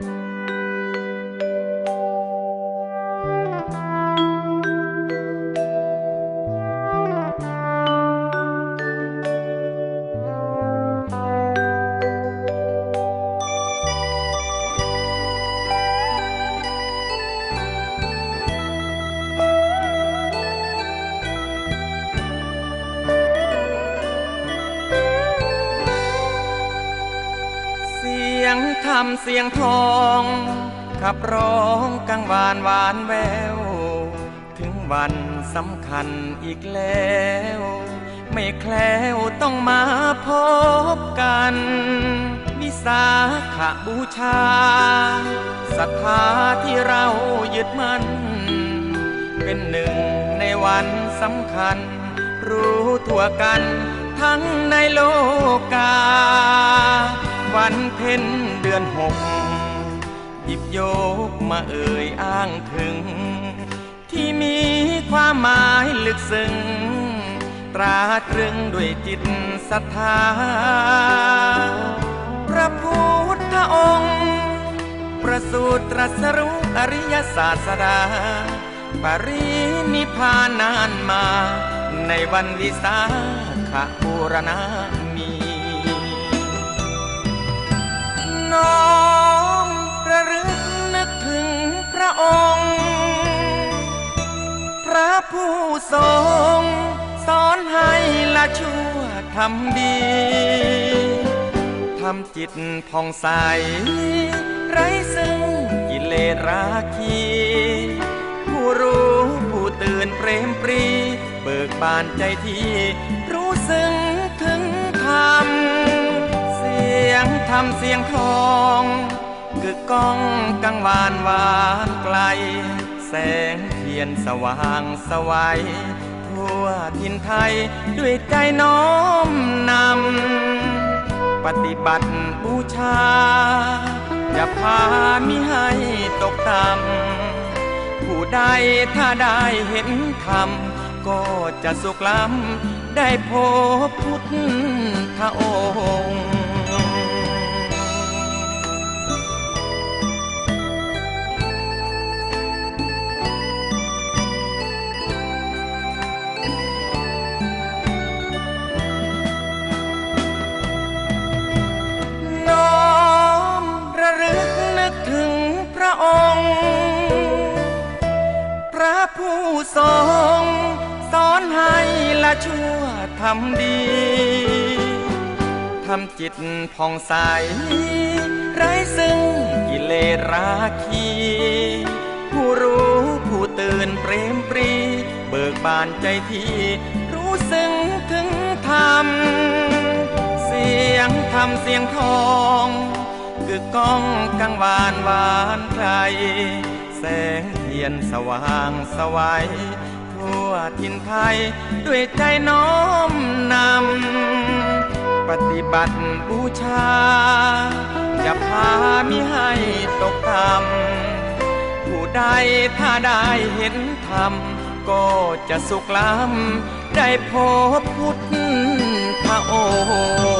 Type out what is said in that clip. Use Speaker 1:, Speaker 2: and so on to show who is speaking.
Speaker 1: เสียงธรรมเสียงทองขับร้องกังวานหวานแวว ถึงวันสำคัญอีกแล้ว ไม่แคล้วต้องมาพบกันวิสาขบูชาศรัทธาที่เรายึดมั่นเป็นหนึ่งในวันสำคัญ รู้ทั่วกันทั้งในโลกา วันเพ็ญเดือนหกหยิบโยกมาเอ่ยอ้างถึง ที่มีความหมายลึกซึ้งตราตรึงด้วยจิตศรัทธา พระพุทธองค์ ประสูตรตรัสรู้อริยศาสดา ปรินิพานนานมา ในวันวิสาขบูรณามี ทรงสอนให้ละชั่วทำดี ทำจิตผ่องใส ไร้ซึ่งกิเลสราคี ผู้รู้ผู้ตื่นเปรมปรี เบิกบานใจที่ รู้ซึ้งถึงธรรม เสียงธรรมเสียงทอง กึกก้องกังวานหวานไกล แสงเทียนสว่างสวัยทั่วทินไทยด้วยใจน้อมนำ ปฏิบัติบูชา อย่าพามิให้ตกต่ำผู้ใดถ้าได้เห็นธรรม ก็จะสุขล้ำได้พบพุทธองค์ ง พระผู้ทรงสอนให้ละชั่วทำดี ทำจิตผ่องใส ไร้ซึ่งกิเลสราคี ผู้รู้ผู้ตื่นเปรมปรี เบิกบานใจที่รู้ซึ้งถึงธรรม เสียงธรรมเสียงทอง กึกก้องกังวานหวานไกลแสงเทียนสว่างสวัยทั่วทินไทย ด้วยใจน้อมนำ ปฏิบัติบูชา จะพามิให้ตกต่ำผู้ใดถ้าได้เห็นธรรม ก็จะสุขล้ำ ได้พบพุทธองค์